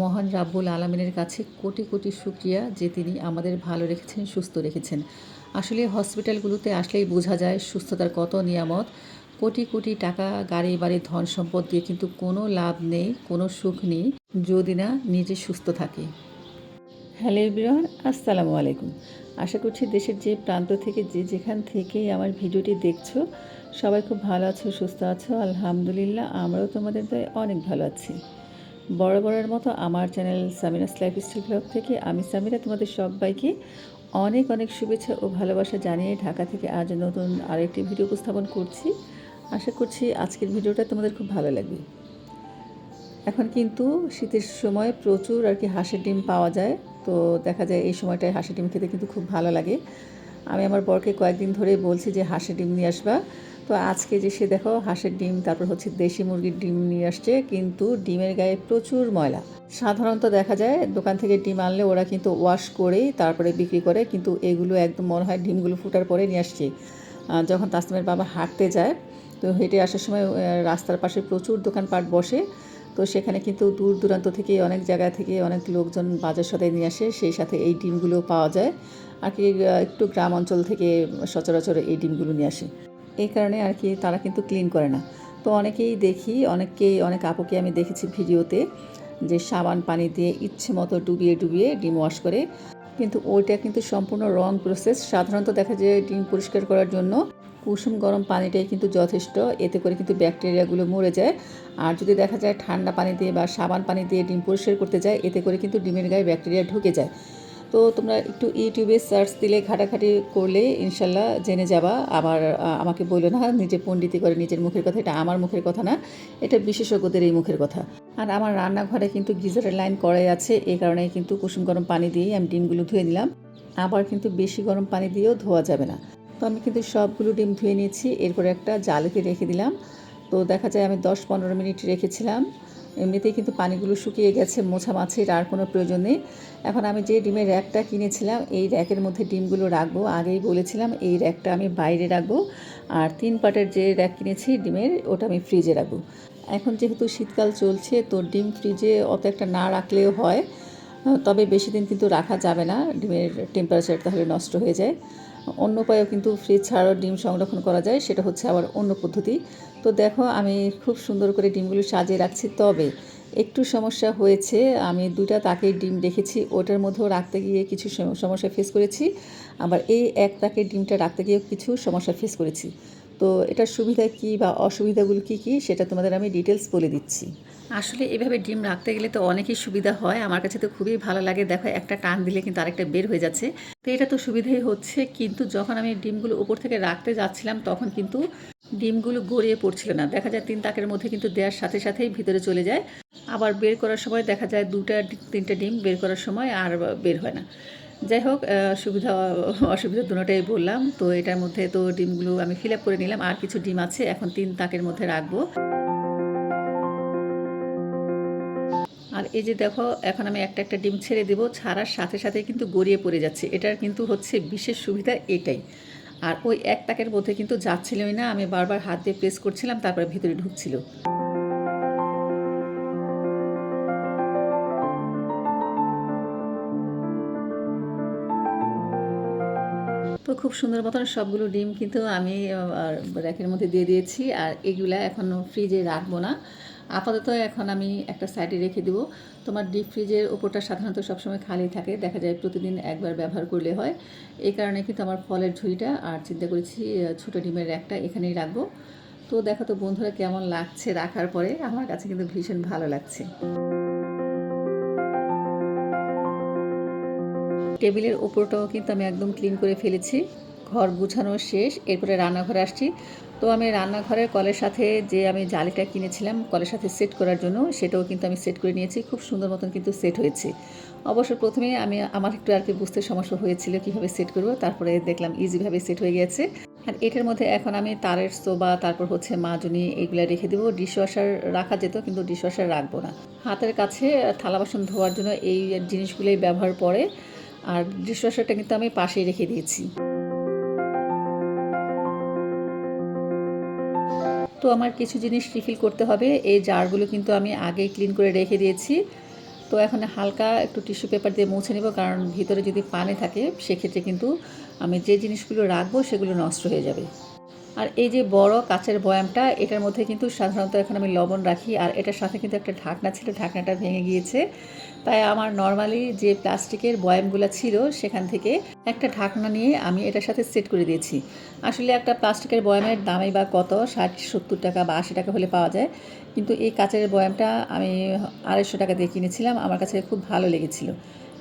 মহান রাব্বুল আলমিনের কাছে কোটি কোটি শুক্রিয়া যে তিনি আমাদের ভালো রেখেছেন, সুস্থ রেখেছেন। আসলে হসপিটালগুলোতে আসলেই বোঝা যায় সুস্থতার কত নিয়ামত। কোটি কোটি টাকা গাড়ি বাড়ি ধন সম্পদ দিয়ে কিন্তু কোনো লাভ নেই, কোনো সুখ নেই যদি না নিজে সুস্থ থাকে। হ্যালো এভরিওয়ান, আসসালামু আলাইকুম। আশা করছি দেশের যে প্রান্ত থেকে, যে যেখান থেকেই আমার ভিডিওটি দেখছ, সবাই খুব ভালো আছো, সুস্থ আছো। আলহামদুলিল্লাহ, আমরাও তোমাদের দয়ে অনেক ভালো আছি। বড় বড়ের মতো আমার channel Samira's lifestyle blog থেকে আমি সামিরা, তোমাদের সবাইকে অনেক অনেক শুভেচ্ছা ও ভালোবাসা জানিয়ে ঢাকা থেকে আজ নতুন আরেকটি ভিডিও উপস্থাপন করছি। আশা করছি আজকের ভিডিওটা তোমাদের খুব ভালো লাগবে। এখন কিন্তু শীতের সময় প্রচুর আর কি হাঁসের ডিম পাওয়া যায়, তো দেখা যায় এই সময়টায় হাঁসের ডিম খেতে কিন্তু খুব ভালো লাগে। আমি আমার বরকে কয়েকদিন ধরে বলছি যে হাঁসের ডিম নিয়ে আসবা। তো আজকে যে সে দেখো, হাঁসের ডিম, তারপর হচ্ছে দেশি মুরগির ডিম নিয়ে আসছে, কিন্তু ডিমের গায়ে প্রচুর ময়লা। সাধারণত দেখা যায়, দোকান থেকে ডিম আনলে ওরা কিন্তু ওয়াশ করেই তারপরে বিক্রি করে, কিন্তু এগুলো একদম মনে হয় ডিমগুলো ফুটার পরে নিয়ে আসছে। যখন তাসলিমের বাবা হাঁটতে যায়, তো হেঁটে আসার সময় রাস্তার পাশে প্রচুর দোকানপাট বসে, তো সেখানে কিন্তু দূর দূরান্ত থেকে অনেক জায়গা থেকে অনেক লোকজন বাজার সদাই নিয়ে আসে, সেই সাথে এই ডিমগুলো পাওয়া যায়। আর কি একটু গ্রাম অঞ্চল থেকে সচরাচর এই ডিমগুলো নিয়ে আসে। এই কারণে আর কি তারা কিন্তু ক্লিন করে না। তো অনেকেই দেখি, অনেককেই, অনেক আপুকে আমি দেখেছি ভিডিওতে যে সাবান পানি দিয়ে ইচ্ছে মতো ডুবিয়ে ডুবিয়ে ডিম ওয়াশ করে। কিন্তু ওইটা কিন্তু সম্পূর্ণ রং প্রসেস সাধারণত দেখা যায় ডিম পরিষ্কার করার জন্য কুসুম গরম পানিটাই কিন্তু যথেষ্ট। এতে করে কিন্তু ব্যাকটেরিয়াগুলো মরে যায়। আর যদি দেখা যায় ঠান্ডা পানি দিয়ে বা সাবান পানি দিয়ে ডিম পরিষ্কার করতে যায়, এতে করে কিন্তু ডিমের গায়ে ব্যাকটেরিয়া ঢুকে যায়। তো তোমরা একটু ইউটিউবে সার্চ দিলে, ঘাটাঘাটি করলে ইনশাল্লাহ জেনে যাবা। আবার আমাকে বলল না, নিজে পণ্ডিতি করে নিজের মুখের কথা, এটা আমার মুখের কথা না, এটা বিশেষজ্ঞদের এই মুখের কথা। আর আমার রান্নাঘরে কিন্তু গিজারের লাইন করাই আছে, এই কারণে কিন্তু কুসুম গরম পানি দিয়েই আমি ডিমগুলো ধুয়ে নিলাম। আবার কিন্তু বেশি গরম পানি দিয়েও ধোয়া যাবে না। তো আমি কিন্তু সবগুলো ডিম ধুয়ে নিয়েছি, এরপরে একটা জালিতে রেখে দিলাম। তো দেখা যায় আমি দশ পনেরো মিনিট রেখেছিলাম। এমনিতেই কিন্তু পানিগুলো শুকিয়ে গেছে, মোছা মাছের আর কোনো প্রয়োজন নেই। এখন আমি যে ডিমের র্যাকটা কিনেছিলাম, এই র্যাকের মধ্যে ডিমগুলো রাখব। আগেই বলেছিলাম, এই র্যাকটা আমি বাইরে রাখব। আর তিন পাটের যে র্যাক কিনেছি ডিমের, ওটা আমি ফ্রিজে রাখব। এখন যেহেতু শীতকাল চলছে, তো ডিম ফ্রিজে অত একটা না রাখলেও হয়। তবে বেশি দিন কিন্তু রাখা যাবে না, ডিমের টেম্পারেচার তাহলে নষ্ট হয়ে যায়। অন্য উপায়েও কিন্তু ফ্রিজ ছাড়াও ডিম সংরক্ষণ করা যায়, সেটা হচ্ছে আবার অন্য পদ্ধতি। তো দেখো, আমি খুব সুন্দর করে ডিমগুলো সাজিয়ে রাখছি। তবে একটু সমস্যা হয়েছে, আমি দুটা তাকে ডিম রেখেছি, ওটার মধ্যেও রাখতে গিয়ে কিছু সমস্যা ফেস করেছি। আবার এই এক তাকে ডিমটা রাখতে গিয়েও কিছু সমস্যা ফেস করেছি। তো এটার সুবিধা কী বা অসুবিধাগুলো কী কী, সেটা তোমাদের আমি ডিটেলস বলে দিচ্ছি। আসলে এভাবে ডিম রাখতে গেলে তো অনেকই সুবিধা হয়। আমার কাছে তো খুবই ভালো লাগে। দেখো, একটা টান দিলে কিন্তু আরেকটা বের হয়ে যাচ্ছে। তো এটা তো সুবিধাই হচ্ছে। কিন্তু যখন আমি ডিমগুলো উপর থেকে রাখতে যাচ্ছিলাম, তখন কিন্তু ডিমগুলো গড়িয়ে পড়ছিল না। দেখা যায় তিন তাকের মধ্যে কিন্তু দেওয়ার সাথে সাথেই ভিতরে চলে যায়। আবার বের করার সময় দেখা যায় দুটা তিনটা ডিম বের করার সময় আর বের হয় না। যাই হোক সুবিধা অসুবিধা দুটোটাই বললাম। তো এটার মধ্যে তো ডিমগুলো আমি ফিল আপ করে নিলাম। আর কিছু ডিম আছে। এখন তিন তাকের মধ্যে রাখব। আর এই যে দেখো, এখন আমি একটা একটা ডিম ছেড়ে দেবো, ছাড়ার সাথে সাথে কিন্তু গড়িয়ে পড়ে যাচ্ছে। এটার কিন্তু হচ্ছে বিশেষ সুবিধা এটাই। আর ওই এক প্যাকের মধ্যে কিন্তু যাচ্ছিলই না, আমি বারবার হাত দিয়ে প্রেস করছিলাম, তারপরে ভিতরে ঢুকছিল। তো খুব সুন্দর মতন সবগুলো ডিম কিন্তু আমি র্যাকের মধ্যে দিয়ে দিয়েছি, আর এগুলা এখন ফ্রিজে রাখব না। আপাতত এখন আমি একটা সাইডে রেখে দেবো। তোমার ডিপ ফ্রিজের ওপরটা সাধারণত সবসময় খালি থাকে, দেখা যায় প্রতিদিন একবার ব্যবহার করলে হয়। এই কারণে কিন্তু আমার ফলের ঝুড়িটা আর চিন্তা করেছি ছোটো ডিমের র্যাকটা এখানেই রাখব। তো দেখো তো বন্ধুরা কেমন লাগছে রাখার পরে, আমার কাছে কিন্তু ভীষণ ভালো লাগছে। টেবিলের ওপরটাও কিন্তু আমি একদম ক্লিন করে ফেলেছি। ঘর গুছানো শেষ, এরপরে রান্নাঘরে আসছি। তো আমি রান্নাঘরের কলের সাথে যে আমি জালিটা কিনেছিলাম, কলের সাথে সেট করার জন্য, সেটাও কিন্তু আমি সেট করে নিয়েছি। খুব সুন্দর মতন কিন্তু সেট হয়েছে। অবশ্য প্রথমে আমি, আমার একটু আর কি বুঝতে সমস্যা হয়েছিল কীভাবে সেট করব, তারপরে দেখলাম ইজিভাবে সেট হয়ে গেছে। আর এটার মধ্যে এখন আমি তারের সোবা, তারপর হচ্ছে মাজনি, এগুলো রেখে দেবো। ডিশওয়াশার রাখা যেত, কিন্তু ডিশওয়াশার রাখব না। হাতের কাছে থালা বাসন ধোয়ার জন্য এই জিনিসগুলোই ব্যবহার পরে, আর ডিশওয়াশারটা কিন্তু আমি পাশেই রেখে দিয়েছি। তো আমার কিছু জিনিস রিফিল করতে হবে। এই জারগুলো কিন্তু আমি আগেই ক্লিন করে রেখে দিয়েছি। তো এখন হালকা একটু টিস্যু পেপার দিয়ে মুছে নেব, কারণ ভিতরে যদি পানি থাকে, সেক্ষেত্রে কিন্তু আমি যে জিনিসগুলো রাখব, সেগুলো নষ্ট হয়ে যাবে। আর এই যে বড় কাচের বয়ামটা, এটার মধ্যে কিন্তু সাধারণত এখন আমি লবণ রাখি, আর এটার সাথে কিন্তু একটা ঢাকনা ছিল, ঢাকনাটা ভেঙে গিয়েছে। তাই আমার নর্মালি যে প্লাস্টিকের বয়ামগুলো ছিল সেখান থেকে একটা ঢাকনা নিয়ে আমি এটার সাথে সেট করে দিয়েছি। আসলে একটা প্লাস্টিকের বয়ামের দামই বা কত? ষাট, সত্তর টাকা বা আশি টাকা হলে পাওয়া যায়। কিন্তু এই কাচের বয়ামটা আমি আড়াইশো টাকা দিয়ে কিনেছিলাম, আমার কাছে খুব ভালো লেগেছিল।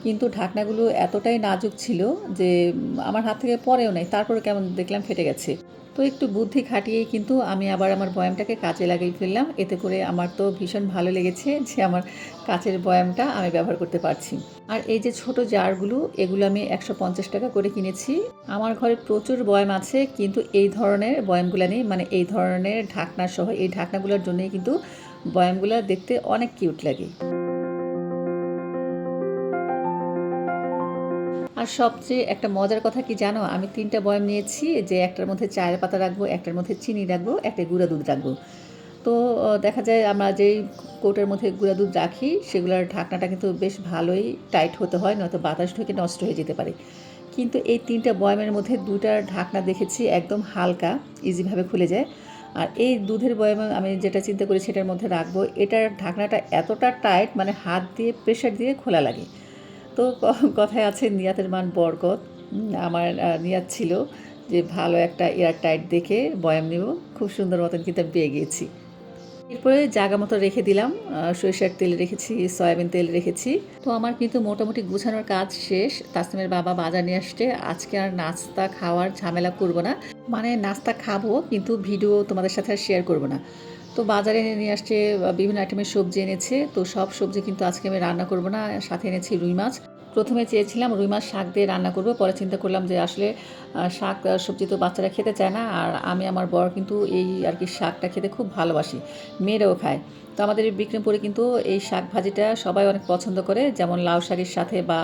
কিন্তু ঢাকনাগুলো এতটাই নাজুক ছিল যে, আমার হাত থেকে পরেও নেই। তারপরে কেমন দেখলাম, ফেটে গেছে। তো একটু বুদ্ধি খাটিয়েই কিন্তু আমি আবার আমার বয়ামটাকে কাজে লাগিয়ে ফেললাম। এতে করে আমার তো ভীষণ ভালো লেগেছে যে আমার কাচের বয়ামটা আমি ব্যবহার করতে পারছি। আর এই যে ছোট জারগুলো, এগুলো আমি একশো পঞ্চাশ টাকা করে কিনেছি। আমার ঘরে প্রচুর বয়াম আছে, কিন্তু এই ধরনের বয়ামগুলো নেই। মানে এই ধরনের ঢাকনা সহ, এই ঢাকনাগুলোর জন্যই কিন্তু বয়ামগুলো দেখতে অনেক কিউট লাগে। আর সবচেয়ে একটা মজার কথা কি জানো? আমি তিনটা বয়াম নিয়েছি, যে একটার মধ্যে চায়ের পাতা রাখব, একটার মধ্যে চিনি রাখব একটা গুঁড়া দুধ রাখব। তো দেখা যায় আমরা যেই কৌটার মধ্যে গুঁড়া দুধ রাখি, সেগুলোর ঢাকনাটা কিন্তু বেশ ভালোই টাইট হতে হয়, নয়তো বাতাস ঢুকে নষ্ট হয়ে যেতে পারে। কিন্তু এই তিনটা বয়ামের মধ্যে দুটার ঢাকনা দেখেছি একদম হালকা ইজিভাবে খুলে যায়। আর এই দুধের বয়ামে আমি যেটা চিন্তা করি সেটার মধ্যে রাখব, এটার ঢাকনাটা এতটা টাইট মানে হাত দিয়ে প্রেশার দিয়ে খোলা লাগে। তো কথায় আছে নিয়াতের মান বরকত। আমার নিয়াত ছিল যে ভালো একটা এয়ার টাইট দেখে বয়াম নেব। খুব সুন্দর মতন কিন্তু আমি পেয়ে গিয়েছি। এরপরে জায়গা মতো রেখে দিলাম। সরিষার তেল রেখেছি, সয়াবিন তেল রেখেছি। তো আমার কিন্তু মোটামুটি গুছানোর কাজ শেষ। তাসলিমের বাবা বাজার নিয়ে আসছে। আজকে আর নাস্তা খাওয়ার ঝামেলা করব না। মানে নাস্তা খাব, কিন্তু ভিডিও তোমাদের সাথে আর শেয়ার করব না। তো বাজারে এনে নিয়ে আসছে বিভিন্ন আইটেমের সবজি এনেছে। তো সব সবজি কিন্তু আজকে আমি রান্না করব না, সাথে এনেছি রুই মাছ। প্রথমে চেয়েছিলাম রুই মাছ শাক দিয়ে রান্না করব, পরে চিন্তা করলাম যে আসলে শাক সবজি তো বাচ্চারা খেতে চায় না, আর আমি আমার বর কিন্তু এই আর কি শাকটা খেতে খুব ভালোবাসি, মেয়েরাও খায়। তো আমাদের বিক্রমপুরে কিন্তু এই শাক ভাজিটা সবাই অনেক পছন্দ করে, যেমন লাউ শাকের সাথে বা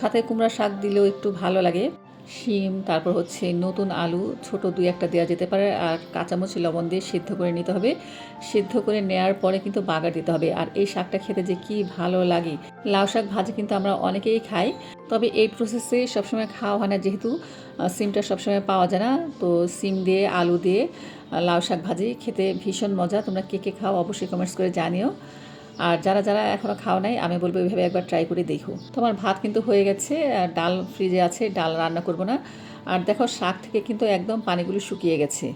সাথে কুমড়া শাক দিলেও একটু ভালো লাগে। শিম, তারপর হচ্ছে নতুন আলু, ছোট দুই একটা দেওয়া যেতে পারে, আর কাঁচামরিচ, লবণ দিয়ে সিদ্ধ করে নিতে হবে। সিদ্ধ করে নেওয়ার পরে কিন্তু বাগার দিতে হবে। আর এই শাকটা খেতে যে কি ভালো লাগে। লাউ শাক ভাজি কিন্তু আমরা অনেকেই খাই। তবে এই প্রসেসে সবসময় খাওয়া হয় না যেহেতু সিমটা সবসময় পাওয়া যায় না। তো সিম দিয়ে, আলু দিয়ে লাউ শাক ভাজি খেতে ভীষণ মজা। তোমরা কে কে খাও অবশ্যই কমেন্টস করে জানিও। আর যারা যারা এখনও খাও নাই, আমি বলব এইভাবে একবার ট্রাই করে দেখো। তোমার ভাত কিন্তু হয়ে গেছে, আর ডাল ফ্রিজে আছে, ডাল রান্না করব না। আর দেখো শাক থেকে কিন্তু একদম পানিগুলো শুকিয়ে গেছে।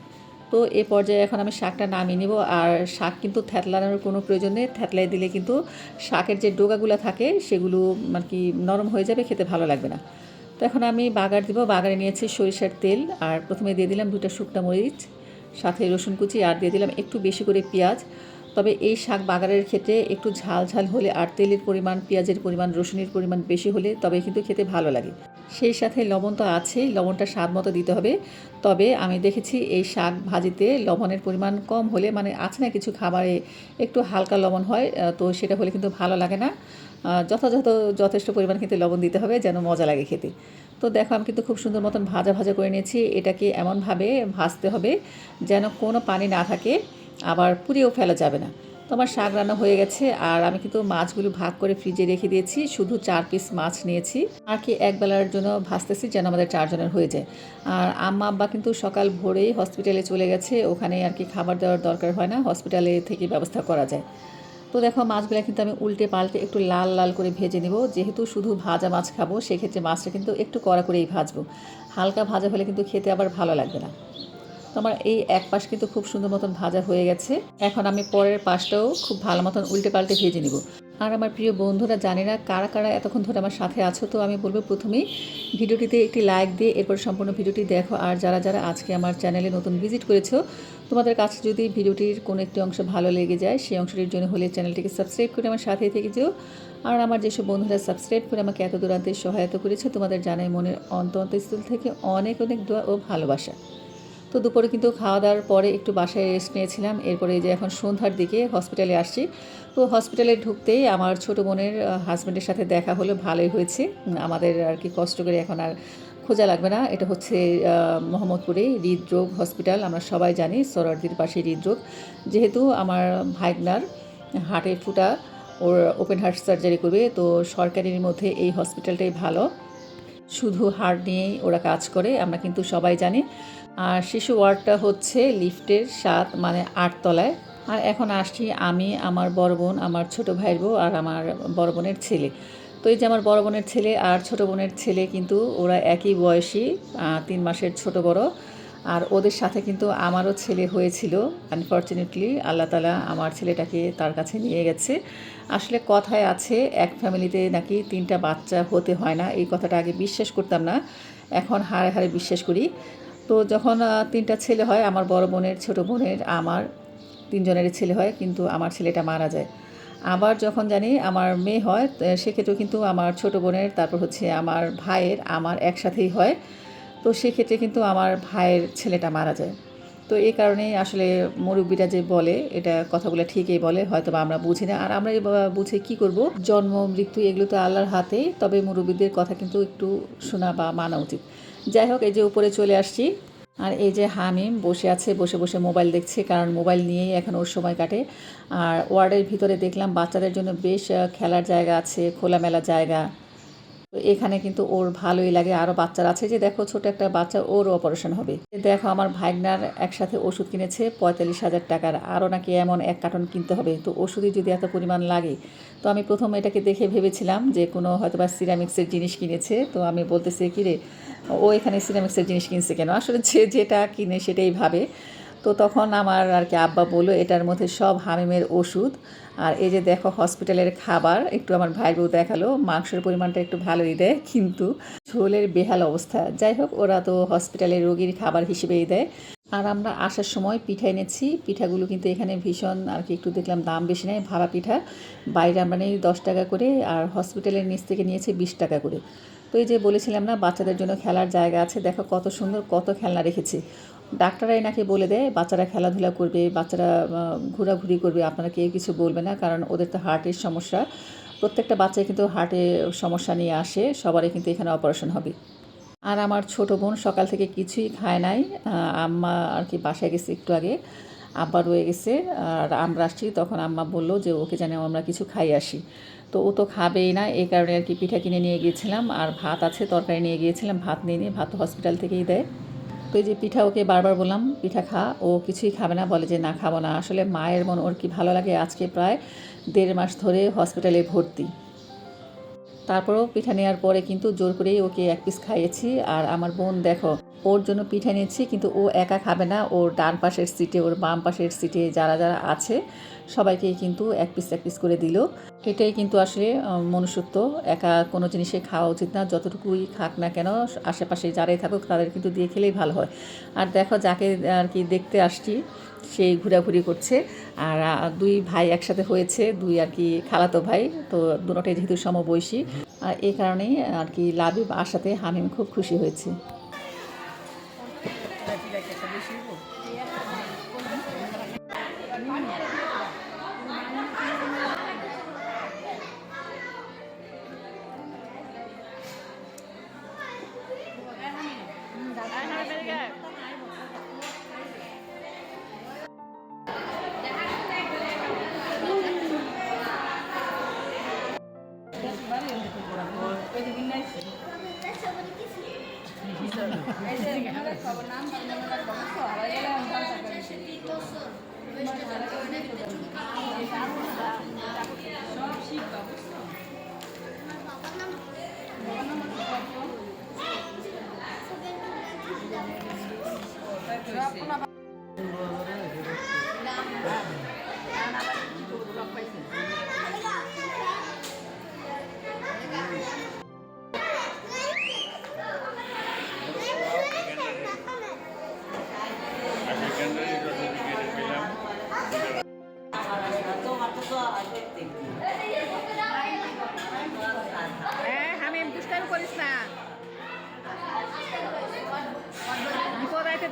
তো এ পর্যায়ে এখন আমি শাকটা নামিয়ে নিব, আর শাক কিন্তু থ্যাতলানোর কোনো প্রয়োজন নেই। থ্যাতলাই দিলে কিন্তু শাকের যে ডোগাগুলো থাকে, সেগুলো মানে কি নরম হয়ে যাবে, খেতে ভালো লাগবে না। তো এখন আমি বাগার দিব। বাগারে নিয়েছি সরিষার তেল, আর প্রথমে দিয়ে দিলাম দুটা শুকনা মরিচ, সাথে রসুন কুচি, আর দিয়ে দিলাম একটু বেশি করে পেঁয়াজ। তবে এই শাক বাগারের ক্ষেত্রে একটু ঝাল ঝাল হলে আর তেলের পরিমাণ, পেঁয়াজের পরিমাণ, রসুনের পরিমাণ বেশি হলে তবে কিন্তু খেতে ভালো লাগে। সেই সাথে লবণ তো আছেই, লবণটা স্বাদ মতো দিতে হবে। তবে আমি দেখেছি এই শাক ভাজিতে লবণের পরিমাণ কম হলে মানে আছে না কিছু খাবারে একটু হালকা লবণ হয় তো সেটা হলে কিন্তু ভালো লাগে না। যথাযথ, যথেষ্ট পরিমাণ কিন্তু লবণ দিতে হবে যেন মজা লাগে খেতে। তো দেখো, আমি কিন্তু খুব সুন্দর মতন ভাজা ভাজা করে নিয়েছি। এটাকে এমনভাবে ভাজতে হবে যেন কোনো পানি না থাকে। আবার পুড়িয়েও ফেলা যাবে না। তো আমার শাক রান্না হয়ে গেছে আর আমি কিন্তু মাছগুলো ভাগ করে ফ্রিজে রেখে দিয়েছি, শুধু চার পিস মাছ নিয়েছি। আর কি এক বেলার জন্য ভাজতেছি যেন আমাদের চারজনের হয়ে যায়। আর আম্মা আব্বা কিন্তু সকাল ভোরেই হসপিটালে চলে গেছে, ওখানে আর কি খাবার দেওয়ার দরকার হয় না হসপিটালে থেকে ব্যবস্থা করা যায়। তো দেখো মাছগুলো কিন্তু আমি উল্টে পাল্টে একটু লাল লাল করে ভেজে নেব, যেহেতু শুধু ভাজা মাছ খাব, সেক্ষেত্রে মাছটা কিন্তু একটু কড়া করেই ভাজবো। হালকা ভাজা হলে কিন্তু খেতে আবার ভালো লাগবে না। আমার এই এক পাশ কিন্তু খুব সুন্দর মতন ভাজা হয়ে গেছে। এখন আমি পরের পাশটাও খুব ভালো মতন উল্টে পাল্টে ভেজে নিব। আর আমার প্রিয় বন্ধুরা জানে না কারা কারা এতক্ষণ ধরে আমার সাথে আছো, তো আমি বলব প্রথমেই ভিডিওটিতে একটি লাইক দিয়ে এরপর সম্পূর্ণ ভিডিওটি দেখো। আর যারা যারা আজকে আমার চ্যানেলে নতুন ভিজিট করেছ, তোমাদের কাছে যদি ভিডিওটির কোনো একটি অংশ ভালো লেগে যায়, সেই অংশটির জন্য হলে চ্যানেলটিকে সাবস্ক্রাইব করে আমার সাথেই থেকে যেও। আর আমার যেসব বন্ধুরা সাবস্ক্রাইব করে আমাকে এত দূরান্তে সহায়তা করেছে, তোমাদের জানাই মনের অন্ত অন্তস্থল থেকে অনেক অনেক দোয়া ও ভালোবাসা। তো দুপুরে কিন্তু খাওয়া দাওয়ার পরে একটু বাসায় রেস্ট নিয়েছিলাম। এরপরে যে এখন সন্ধ্যার দিকে হসপিটালে আসছি। তো হসপিটালে ঢুকতেই আমার ছোটো বোনের হাজব্যান্ডের সাথে দেখা হলো, ভালোই হয়েছে। আমাদের আর কি কষ্ট করে এখন আর খোঁজা লাগবে না। এটা হচ্ছে মোহাম্মদপুরে হৃদরোগ হসপিটাল আমরা সবাই জানি সরারদির পাশে হৃদরোগ। যেহেতু আমার ভাইগনার হার্টের ফুটা, ওর ওপেন হার্ট সার্জারি করবে, তো সরকারির মধ্যে এই হসপিটালটাই ভালো। শুধু হার্ট নিয়েই ওরা কাজ করে, আমরা কিন্তু সবাই জানি। আর শিশু ওয়ার্ডটা হচ্ছে লিফটের সাত মানে আটতলায়। আর এখন আসছি আমি, আমার বড় বোন, আমার ছোটো ভাইয়ের বউ আর আমার বড় বোনের ছেলে। তো এই যে আমার বড় বোনের ছেলে আর ছোটো বোনের ছেলে কিন্তু ওরা একই বয়সী তিন মাসের ছোট বড়। আর ওদের সাথে কিন্তু আমারও ছেলে হয়েছিল। আনফর্চুনেটলি আল্লাহ তালা আমার ছেলেটাকে তার কাছে নিয়ে গেছে। আসলে কথায় আছে, এক ফ্যামিলিতে নাকি তিনটা বাচ্চা হতে হয় না। এই কথাটা আগে বিশ্বাস করতাম না। এখন হাড়ে হাড়ে বিশ্বাস করি। তো যখন তিনটা ছেলে হয়, আমার বড় বোনের, ছোট বোনের, আমার তিনজনেরই ছেলে হয়, কিন্তু আমার ছেলেটা মারা যায়। আবার যখন জানি আমার মেয়ে হয় সেক্ষেত্রেও কিন্তু আমার ছোট বোনের, তারপর হচ্ছে আমার ভাইয়ের, আমার একসাথেই হয়। তো সেক্ষেত্রে কিন্তু আমার ভাইয়ের ছেলেটা মারা যায়। তো এই কারণেই আসলে মুরব্বীরা যে বলে, এটা কথাগুলো ঠিকই বলে হয়তো বা আমরা বুঝি না। আর আমরা বুঝে কি করব? জন্ম, মৃত্যু, এগুলো তো আল্লাহর হাতেই, তবে মুরব্বীদের কথা কিন্তু একটু শোনা বা মানা উচিত। যাই হোক, এই যে উপরে চলে আসছি। আর এই যে হামিম বসে আছে, বসে বসে মোবাইল দেখছে, কারণ মোবাইল নিয়েই এখন ওর সময় কাটে। আর ওয়ার্ডের ভিতরে দেখলাম বাচ্চাদের জন্য বেশ খেলার জায়গা আছে, খোলামেলা জায়গা। তো এখানে কিন্তু ওর ভালোই লাগে। আরও বাচ্চারা আছে যে দেখো ছোট একটা বাচ্চা, ওর অপারেশন হবে। দেখো আমার ভাগনার একসাথে ওষুধ কিনেছে পঁয়তাল্লিশ হাজার টাকার। আরও নাকি এমন এক কার্টন কিনতে হবে। তো ওষুধই যদি এত পরিমাণ লাগে, তো আমি প্রথম এটাকে দেখে ভেবেছিলাম যে কোনো হয়তো বা সিরামিক্সের জিনিস কিনেছে। তো আমি বলতেছি, কি রে, ও এখানে সিরামিক্সের জিনিস কিনছে কেন? আসলে যে যেটা কিনে সেটাই ভাবে। তো তখন আমার আর কি আব্বা বলল, এটার মধ্যে সব হামিমের ওষুধ আর এই যে দেখো হসপিটালের খাবার, একটু আমার ভাই বউ দেখাল, মাংসের পরিমাণটা একটু ভালোই দেয়, কিন্তু ঝোলের বেহাল অবস্থা। যাই হোক, ওরা তো হসপিটালের রোগীর খাবার হিসেবেই দেয়। আর আমরা আসার সময় পিঠা এনেছি, পিঠাগুলো কিন্তু এখানে ভীষণ আর কি একটু দেখলাম দাম বেশি নেয় ভাড়া পিঠা। বাইরে আমরা নেই দশ টাকা করে, আর হসপিটালের নিচ থেকে নিয়েছে বিশ টাকা করে। তো এই যে বলেছিলাম না, বাচ্চাদের জন্য খেলার জায়গা আছে, দেখো কত সুন্দর, কত খেলনা রেখেছে। ডাক্তাররাই নাকি বলে দেয়, বাচ্চারা খেলাধুলা করবে, বাচ্চারা ঘোরাঘুরি করবে, আপনারা কেউ কিছু বলবে না, কারণ ওদের তো হার্টের সমস্যা। প্রত্যেকটা বাচ্চাই কিন্তু হার্টে সমস্যা নিয়ে আসে, সবারই কিন্তু এখানে অপারেশন হবে। আর আমার ছোট বোন সকাল থেকে কিছুই খায় নাই আম্মা আর কি বাসায় গেছে একটু আগে, আব্বা রয়ে গেছে, আর আমরা আসছি, তখন আম্মা বলল যে ওকে জানে আমরা কিছু খাই আসি। তো ও তো খাবেই না, এই কারণে আর কি পিঠা কিনে নিয়ে গিয়েছিলাম, আর ভাত আছে, তরকারি নিয়ে গিয়েছিলাম, ভাত নিয়ে নিয়ে ভাত হসপিটাল থেকেই দেয়। তো এই যে পিঠা ওকে বারবার বললাম, পিঠা খা। ও কিছুই খাবে না, বলে যে, না, খাব না। আসলে মায়ের মন ওর কি ভালো লাগে? আজকে প্রায় দেড় মাস ধরে হসপিটালে ভর্তি। তারপরেও পিঠা নেওয়ার পরে কিন্তু জোর করেই ওকে এক পিস খাইয়েছি। আর আমার বোন দেখো, ওর জন্য পিঠা নিয়েছি কিন্তু ও একা খাবে না। ওর ডান পাশের সিটে ওর বাম পাশের সিটে যারা যারা আছে সবাইকে কিন্তু এক পিস এক পিস করে দিল। এটাই কিন্তু আসলে মনুষ্যত্ব। একা কোনো জিনিসে খাওয়া উচিত না। যতটুকুই খাক না কেন, আশেপাশে যারাই থাকুক, তাদের কিন্তু দিয়ে খেলেই ভালো হয়। আর দেখো, যাকে আর কি দেখতে আসছি সেই ঘোরাঘুরি করছে। আর দুই ভাই একসাথে হয়েছে, দুই আর কি খালাতো ভাই। তো দুটোটাই যেহেতু সমবয়সী। আর এই কারণেই আর কি লাবিব আসাতে হামিম খুব খুশি হয়েছে। হ্যাঁ Gracias.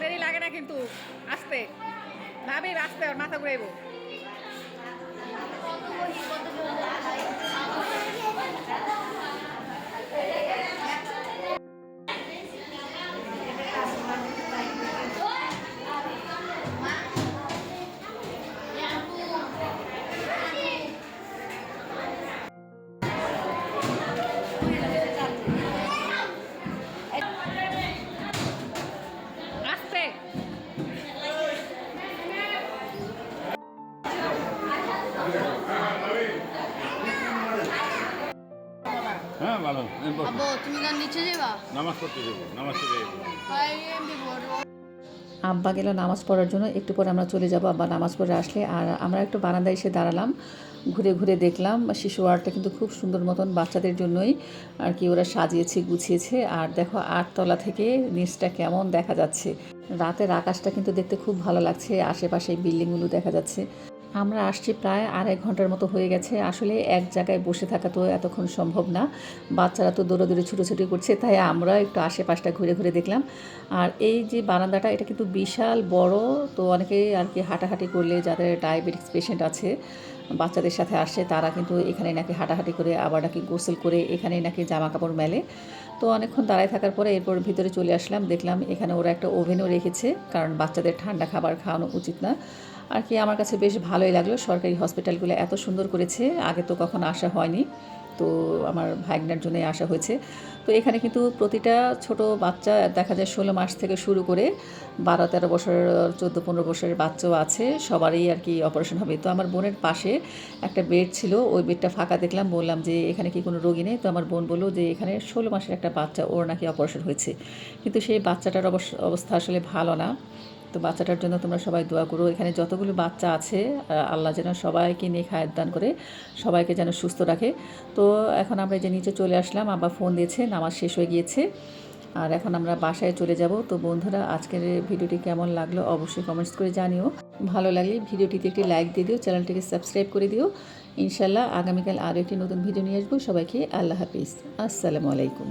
দেরি লাগে না কিন্তু আসতে। ভাবি আসতে মাথা ঘুরাইব। তুমি গান নিচে যাবা? নামাজ পড়তে যাব নামাজ পড়ে যাব। ভাই এমনি বড় আব্বা গেল নামাজ পড়ার জন্য একটু পরে আমরা চলে যাব আব্বা নামাজ পড়ে আসলে। আর আমরা একটু বারান্দায় এসে দাঁড়ালাম ঘুরে ঘুরে দেখলাম। শিশু ওয়ার্ডটা কিন্তু খুব সুন্দর মতন বাচ্চাদের জন্যই আর কি ওরা সাজিয়েছে গুছিয়েছে। আর দেখো আটতলা থেকে নিচটা কেমন দেখা যাচ্ছে। রাতের আকাশটা কিন্তু দেখতে খুব ভালো লাগছে আশেপাশে বিল্ডিংগুলো দেখা যাচ্ছে। আমরা আসছি প্রায় আড়াই ঘণ্টার মতো হয়ে গেছে। আসলে এক জায়গায় বসে থাকা তো এতক্ষণ সম্ভব না। বাচ্চারা তো দৌড়াদৌড়ি, ছুটোছুটি করছে, তাই আমরা একটু আশেপাশটা ঘুরে ঘুরে দেখলাম। আর এই যে বারান্দাটা, এটা কিন্তু বিশাল বড়, তো অনেকেই আর কি হাঁটাহাঁটি করলে যাদের ডায়াবেটিক্স পেশেন্ট আছে, বাচ্চাদের সাথে আসে, তারা কিন্তু এখানে নাকি হাঁটাহাঁটি করে, আবার নাকি গোসল করে এখানে নাকি জামা কাপড় মেলে। তো অনেকক্ষণ দাঁড়ায় থাকার পরে এরপর ভিতরে চলে আসলাম, দেখলাম এখানে ওরা একটা ওভেনও রেখেছে, কারণ বাচ্চাদের ঠান্ডা খাবার খাওয়ানো উচিত না। আর কি আমার কাছে বেশ ভালোই লাগল। সরকারি হসপিটালগুলো এত সুন্দর করেছে, আগে তো কখনো আসা হয়নি। তো আমার ভাগনার জন্যই আসা হয়েছে। তো এখানে কিন্তু প্রতিটা ছোট বাচ্চা, দেখা যায় ষোলো মাস থেকে শুরু করে বারো, তেরো বছর, চোদ্দ, পনেরো বছরের বাচ্চাও আছে, সবারই আর কি অপারেশন হবে। তো আমার বোনের পাশে একটা বেড ছিল, ওই বেডটা ফাঁকা দেখলাম, বললাম যে এখানে কি কোনো রোগী নেই? তো আমার বোন বলল যে এখানে ষোলো মাসের একটা বাচ্চা, ওর নাকি অপারেশন হয়েছে। কিন্তু সেই বাচ্চাটার অবস- অবস্থা আসলে ভালো না। তো বাচ্চাটার জন্য তোমরা সবাই দোয়া করো। এখানে যতগুলো বাচ্চা আছে আল্লাহ যেন সবাইকে নিয়ে খায়ের দান করে, সবাইকে যেন সুস্থ রাখে। তো এখন আমরা যে নিচে চলে আসলাম আবার ফোন দিয়েছে, নামাজ শেষ হয়ে গিয়েছে। আর এখন আমরা বাসায় চলে যাব। তো বন্ধুরা, আজকের ভিডিওটি কেমন লাগল অবশ্যই কমেন্টস করে জানিও। ভালো লাগলে ভিডিওটিতে একটি লাইক দিয়ে দিও, চ্যানেলটিকে সাবস্ক্রাইব করে দিও। ইনশাল্লাহ আগামীকাল আরও একটি নতুন ভিডিও নিয়ে আসব। সবাইকে আল্লাহ হাফিজ। আসসালামু আলাইকুম।